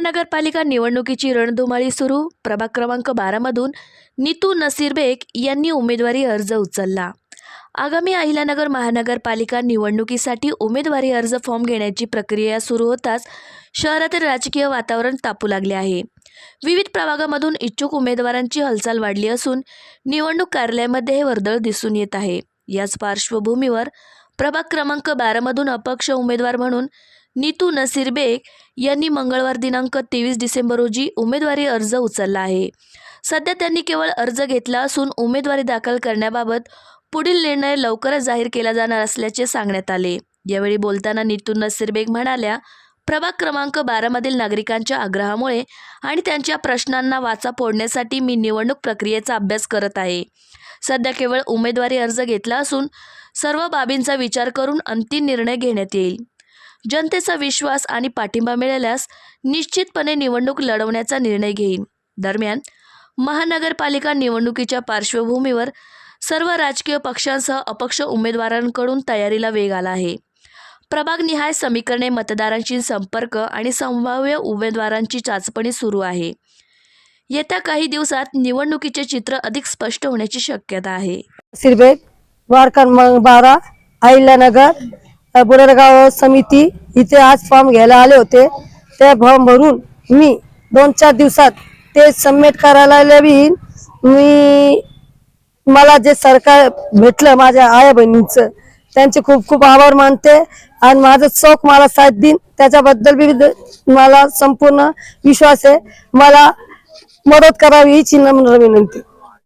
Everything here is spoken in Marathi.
महानगरपालिका निवडणुकीची रणधुमाळी सुरू. प्रभाग क्रमांक बारामधून नीतू नसीर बेग यांनी उमेदवारी अर्ज उचलला. आगामी अहिल्यानगर महानगरपालिका निवडणुकीसाठी उमेदवारी अर्ज फॉर्म घेण्याची प्रक्रिया सुरू होताच शहरातील राजकीय वातावरण तापू लागले आहे. विविध प्रभागामधून इच्छुक उमेदवारांची हालचाल वाढली असून निवडणूक कार्यालयामध्ये हे वर्दळ दिसून येत आहे. याच पार्श्वभूमीवर प्रभाग क्रमांक बारामधून अपक्ष उमेदवार म्हणून नीतू नसीर बेग यांनी मंगळवार दिनांक तेवीस डिसेंबर रोजी उमेदवारी अर्ज उचलला आहे. सध्या त्यांनी केवळ अर्ज घेतला असून उमेदवारी दाखल करण्याबाबत पुढील निर्णय लवकरच जाहीर केला जाणार असल्याचे सांगण्यात आले. यावेळी बोलताना नीतू नसीर बेग म्हणाल्या प्रभाग क्रमांक बारामधील नागरिकांच्या आग्रहामुळे आणि त्यांच्या प्रश्नांना वाचा फोडण्यासाठी मी निवडणूक प्रक्रियेचा अभ्यास करत आहे. सध्या केवळ उमेदवारी अर्ज घेतला असून सर्व बाबींचा विचार करून अंतिम निर्णय घेण्यात येईल. जनतेचा विश्वास आणि पाठिंबा मिळाल्यास निश्चितपणे निवडणूक लढवण्याचा निर्णय घेईन. दरम्यान महानगरपालिका निवडणुकीच्या पार्श्वभूमीवर सर्व राजकीय पक्षांसह अपक्ष उमेदवारांकडून तयारीला वेग आला आहे. प्रभागनिहाय समीकरणे मतदारांशी संपर्क आणि संभाव्य उमेदवारांची चाचपणी सुरू आहे. येत्या काही दिवसात निवडणुकीचे चित्र अधिक स्पष्ट होण्याची शक्यता आहे. सिरबेग वारकर क्रमांक अहिल्यानगर बुरडगाव समिती इथे आज फॉर्म घ्यायला आले होते. ते फॉर्म भरून मी दोन चार दिवसात ते सबमिट करायला येईन मी मला जे सरकार भेटलं माझ्या आया बहिणींचं त्यांचे खूप खूप आभार मानते. आणि माझं चौक मला साथ देईन. त्याच्याबद्दल बी मला संपूर्ण विश्वास आहे. मला मदत करावी हीच नम्र विनंती.